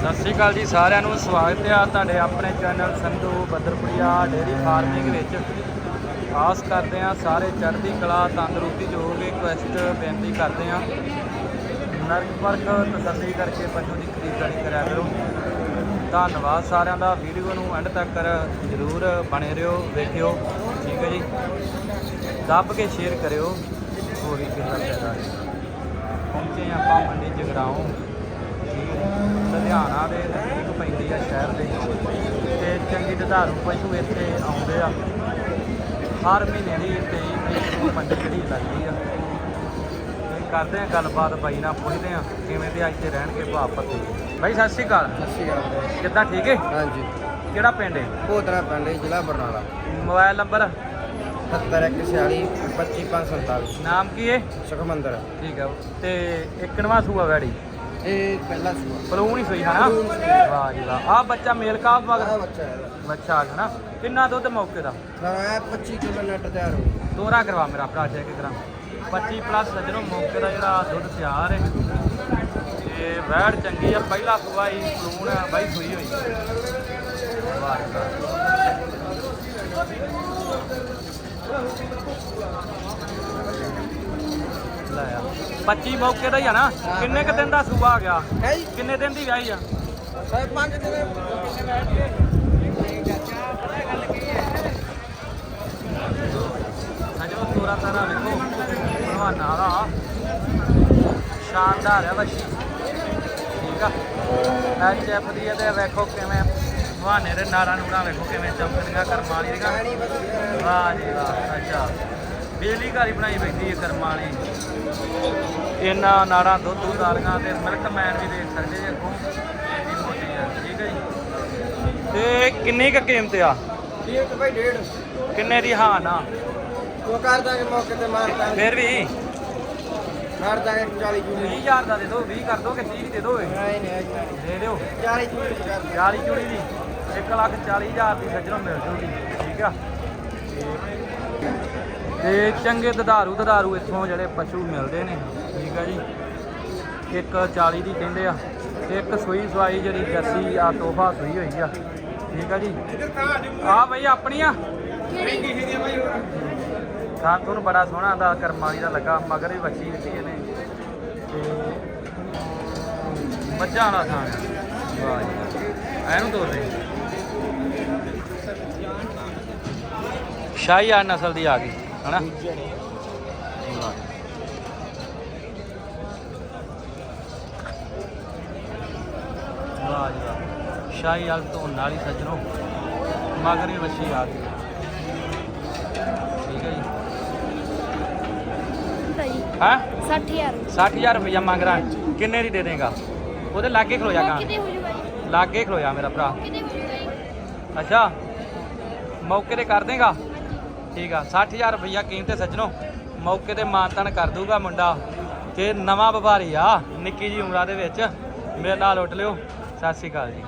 ਸਤਿ ਸ਼੍ਰੀ ਅਕਾਲ ਜੀ, ਸਾਰਿਆਂ ਨੂੰ ਸਵਾਗਤ ਹੈ ਤੁਹਾਡੇ ਆਪਣੇ channel Sandhu Badarpuria dairy farming ਵਿੱਚ। ਆਸ ਕਰਦੇ ਹਾਂ ਸਾਰੇ ਚੜ੍ਹਦੀ ਕਲਾ, ਤੰਦਰੁਸਤੀ ਜੋ ਹੋਵੇ ਬੇਨਤੀ ਕਰਦੇ ਹਾਂ, ਨਰਕ ਪਰਖ ਤਸੱਲੀ ਕਰਕੇ ਪਸ਼ੂ ਦੀ ਖਰੀਦਦਾਰੀ ਕਰਿਆ ਕਰੋ। ਧੰਨਵਾਦ ਸਾਰਿਆਂ ਦਾ, ਵੀਡੀਓ ਨੂੰ ਐਂਡ ਤੱਕ ਜ਼ਰੂਰ ਬਣੇ ਰਹੋ, ਵੇਖਿਓ, ਠੀਕ ਹੈ ਜੀ। ਦੱਬ ਕੇ ਸ਼ੇਅਰ ਕਰਿਓ, ਹੋਰ ਵੀ ਕਿਹਦਾ ਫਾਇਦਾ। ਪਹੁੰਚੇ ਆਪਾਂ ਮੰਡੀ ਜਗਰਾਉਂ। ਠੀਕ ਹੈ ਲੁਧਿਆਣਾ ਦੇ ਨਜ਼ਦੀਕ ਪੈਂਦੀ ਆ ਸ਼ਹਿਰ ਦੇ। ਤੇ ਚੰਗੀ ਦੁਧਾਰੂ ਪਸ਼ੂ ਇੱਥੇ ਆਉਂਦੇ ਆ। ਹਰ ਮਹੀਨੇ ਦੀ 23 ਤਰੀਕ ਨੂੰ ਮੰਡੀ ਜਿਹੜੀ ਲੱਗਦੀ ਆ। ਤੇ ਕਰਦੇ ਆ ਗੱਲਬਾਤ ਬਾਈ ਨਾਲ ਪੁੱਛਦੇ ਆ ਕਿਵੇਂ ਦੇ ਇੱਥੇ ਰਹਿਣਗੇ ਭਾਅ ਪੱਤੀ ਬਾਈ ਸਤਿ ਸ਼੍ਰੀ ਅਕਾਲ। ਸਤਿ ਸ਼੍ਰੀ ਅਕਾਲ ਕਿੱਦਾਂ ਠੀਕ ਹੈ ਹਾਂਜੀ। ਕਿਹੜਾ ਪਿੰਡ ਹੈ ਭੋਤਰਾ ਪਿੰਡ ਹੈ, ਜ਼ਿਲ੍ਹਾ ਬਰਨਾਲਾ। Mobile number? 7146 25547 ਨਾਮ ਕੀ ਹੈ ਸੁਖਮੰਦਰ। ਠੀਕ ਆ। ਤੇ ਇੱਕ ਨਵਾਂ ਸੂਆ ਵੈੜੀ। ਇਹ ਪਹਿਲਾ ਸੂਆ ਪਲੂਣ ਹੀ ਸੋਈ ਹਨਾ? ਵਾਹ ਜੀ ਵਾਹ। ਆ ਬੱਚਾ ਮੇਲ ਕਾਫ ਆਹ ਮਗਰ ਬੱਚਾ ਹੈ। ਬੱਚਾ ਆ ਗਿਆ ਨਾ। ਕਿੰਨਾ ਦੁੱਧ ਮੌਕੇ ਦਾ? ਸਰਾਇਆ 25 ਕਿਲੋ ਨੱਟ ਤਿਆਰ ਹੋ ਗਿਆ। ਦੋਹਰਾ ਕਰਵਾ ਮੇਰਾ ਭਰਾ ਚੈੱਕ ਕਰਾਂ। 25 ਪਲੱਸ ਸੱਜਣੋ ਮੌਕੇ ਦਾ ਜਿਹੜਾ ਦੁੱਧ ਤਿਆਰ ਹੈ। ਤੇ ਵੈੜ ਚੰਗੀ ਆ ਪਹਿਲਾ ਸੂਆ ਹੀ ਪਲੂਣ ਆ ਬਾਈ ਸੂਈ ਹੋਈ। ਵਾਹ ਜੀ ਵਾਹ। ਆ 25 ਮੌਕੇ ਦਾ ਹੀ ਆ ਨਾ। ਕਿੰਨੇ ਕ ਦਿਨ ਦਾ ਸੂਆ ਆ ਗਿਆ? ਹੈ ਜੀ। ਕਿੰਨੇ ਦਿਨ ਦੀ ਵਿਆਹੀ ਆ? ਪੰਜ ਦਿਨ। ਸਜੋ ਤੋਰਾ ਤਾਰਾ ਵੇਖੋ। ਭਲਵਾਨਾਂ ਵਾਲਾ। ਸ਼ਾਨਦਾਰ ਹੈ ਬੱਚੀ। ਠੀਕ ਆ। ਐਚ ਐਫ ਦੀ ਇਹਦੇ ਵੇਖੋ ਕਿਵੇਂ ਭਲਵਾਨੇ ਦੇ ਨਾਰਾਂ ਨੂਰਾਂ ਵੇਖੋ ਕਿਵੇਂ ਚਮਕਦੀਆਂ ਕਰਮਾਂ ਵਾਲੀ ਦੀਆਂ ਕਹਾਣੀ ਬਸ ਵਾਹ ਜੀ ਵਾਹ ਅੱਛਾ। ਬੇਲੀ ਘਾਰੀ ਬਣਾਈ ਬੈਠੀ ਹੈ ਕਰਮਾਂ ਵਾਲੀ। ਇਹਨਾਂ ਨਾੜਾਂ ਦੁੱਧ ਉਤਾਰੀਆਂ ਤੇ ਮਿਲਕ ਮੈਨ ਵੀ ਦੇਖ ਸਕਦੇ ਜੀ ਅੱਗੋਂ ਇੰਨੀ ਮੋਟੀ ਆ ਠੀਕ ਹੈ ਜੀ। ਤੇ ਕਿੰਨੀ ਕੁ ਕੀਮਤ ਆ? ਇਹ ਤਾਂ ਭਾਈ ਡੇਢ। ਕਿੰਨੇ ਦੀ ਹਾਂ ਨਾ ਉਹ ਕਰ ਦਾਂਗੇ ਮੌਕੇ ਤੇ ਮਾਰ ਦਾਂਗੇ। ਫਿਰ ਵੀ? ਮਾਰ ਦਾਂਗੇ 40 ਜੂੜੀ 20000 ਦਾ ਦੇ ਦਿਓ 20 ਕਰ ਦੋਗੇ 30 ਦੇ ਦਿਓ ਨਹੀਂ ਨਹੀਂ ਦੇ ਦਿਓ। 40 ਜੂੜੀ ਕਰ 40 ਚੂੜੀ ਦੀ। 1 ਲੱਖ 40 ਹਜ਼ਾਰ ਦੀ ਸੱਜਣੋਂ ਮਿਲ ਜੂਗੀ ਠੀਕ ਆ? ਤੇ ਚੰਗੇ ਦਧਾਰੂ ਦਧਾਰੂ ਇੱਥੋਂ ਜਿਹੜੇ ਪਸ਼ੂ ਮਿਲਦੇ ਨੇ, ਠੀਕ ਆ ਜੀ। ਇੱਕ 40 ਦੀ ਕਹਿੰਦੇ ਆ, ਤੇ ਇੱਕ ਸੂਈ ਸਵਾਈ ਜਿਹੜੀ ਜੱਸੀ ਆ, ਤੋਹਫਾ ਸੂਈ ਹੋਈ ਆ, ਠੀਕ ਆ ਜੀ। ਆ ਬਈ ਆਪਣੀ ਆ ਖਾਂ ਤੁਹਾਨੂੰ ਬੜਾ ਸੋਹਣਾ ਦਾ ਕਰਮਾਲੀ ਦਾ ਲੱਗਾ, ਮਗਰ ਵੀ ਵੱਛੀ ਦਿੱਤੀ ਇਹਨੇ। ਤੇ ਮੱਝਾਂ ਵਾਲਾ ਥਾਂ ਆ। ਵਾਹ ਜੀ ਵਾਹ। ਇਹਨੂੰ ਤੋੜ ਦੇ। ਸ਼ਾਹੀਆਰ ਨਸਲ ਦੀ ਆ ਗਈ। ਹਨਾ? ਵਾਹ। ਵਾਹ ਜੀ ਵਾਹ ਸ਼ਾਹੀਆਰ ਤੋਂ ਨਾਲ ਸੱਜਣੋ ਮਗਰ ਵੱਛੀ ਆ ਗਈ। ਠੀਕ ਹੈ ਜੀ। ਹਾਂ? 60000 60000 ਰੁਪਇਆ ਮੰਗ ਰਹਾ ਕਿੰਨੇ ਦੀ ਦੇ ਦੇਗਾ? ਉਹਦੇ ਲਾਗੇ ਖਲੋ ਜਾ ਕਾਂ ਲਾਗੇ ਖਲੋ ਜਾ ਮੇਰਾ ਭਰਾ। ਅੱਛਾ। ਮੌਕੇ ਤੇ ਕਰ ਦੇਗਾ। ਠੀਕ ਆ 60000 ਰੁਪਈਆ ਕੀਮਤ ਹੈ ਸੱਜਣੋ, ਮੌਕੇ ਤੇ ਮਾਨਤਨ ਕਰ ਦੂਗਾ ਮੁੰਡਾ। ਤੇ ਨਵਾਂ ਵਪਾਰੀ ਆ, ਨਿੱਕੀ ਜੀ ਉਮਰਾਂ ਦੇ ਵਿੱਚ। ਮੇਰੇ ਨਾਲ ਉੱਟ ਲਿਓ। ਸਤਿ ਸ਼੍ਰੀ ਅਕਾਲ ਜੀ।